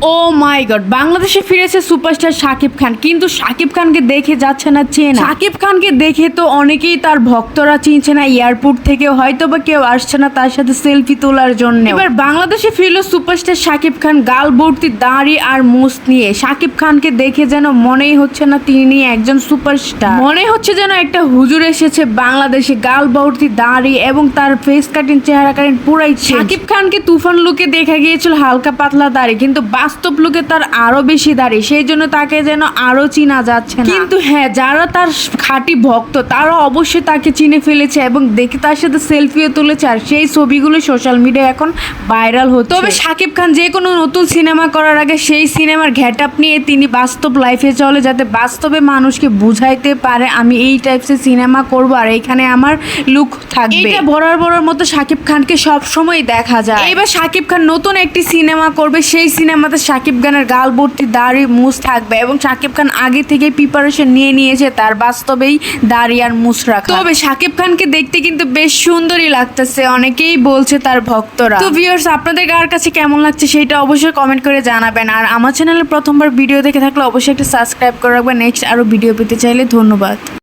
ও মাই god বাংলাদেশে ফিরেছে superstar Shakib Khan কিন্তু শাকিব খানকে দেখে যাচ্ছে না চেনা শাকিব খানকে দেখে তো অনেকেই তার ভক্তরা চিনছে না এয়ারপোর্ট থেকে হয়তো বা কেউ আসছে না তার সাথে সেলফি তোলার জন্য। এবার বাংলাদেশে ফিরলো সুপারস্টার শাকিব খান গাল ভর্তি দাড়ি আর মুস নিয়ে। শাকিব খানকে দেখে যেন মনেই হচ্ছে না তিনি একজন সুপারস্টার। মনে হচ্ছে যেন একটা হুজুর এসেছে বাংলাদেশে গাল ভর্তি দাড়ি এবং তার ফেস কাটিং চেহারা কাটিং পুরাই শাকিব খানকে তুফান লুকে দেখা গিয়েছিল হালকা পাতলা দাড়ি কিন্তু বাস্তব লুকে তার আরও বেশি দাড়ি সেই জন্য তাকে যেন আরও চিনা যাচ্ছে কিন্তু হ্যাঁ যারা তার খাঁটি ভক্ত তারা অবশ্যই তাকে চিনে ফেলেছে এবং দেখে তার সাথে সেলফিও তুলেছে আর সেই ছবিগুলো সোশ্যাল মিডিয়ায় এখন ভাইরাল হতো তবে শাকিব খান যে কোনো নতুন সিনেমা করার আগে সেই সিনেমার ঘ্যাট আপ নিয়ে তিনি বাস্তব লাইফে চলে যাতে বাস্তবে মানুষকে বুঝাইতে পারে আমি এই টাইপসের সিনেমা করব আর এখানে আমার লুক থাকবে। এটা বড়ার বড়ার মতো শাকিব খানকে সব সময় দেখা যায়। এবার শাকিব খান নতুন একটি সিনেমা করবে সেই সিনেমাতে শাকিব খানের গাল ভর্তি দাড়ি মুছ থাকবে এবং শাকিব খান আগে থেকে প্রিপারেশন নিয়ে নিয়েছে তার বাস্তবেই দাড়ি আর মুছ রাখা। তবে শাকিব খানকে দেখতে কিন্তু বেশ সুন্দরই লাগতেছে অনেকেই বলছে তার ভক্তরা। তো ভিউয়ার্স আপনাদের কার কাছে কেমন লাগছে সেটা অবশ্যই কমেন্ট করে জানাবেন। আর আমার চ্যানেলে প্রথমবার ভিডিও দেখে থাকলে অবশ্যই একটা সাবস্ক্রাইব করে রাখবেন নেক্সট আরও ভিডিও পেতে চাইলে ধন্যবাদ।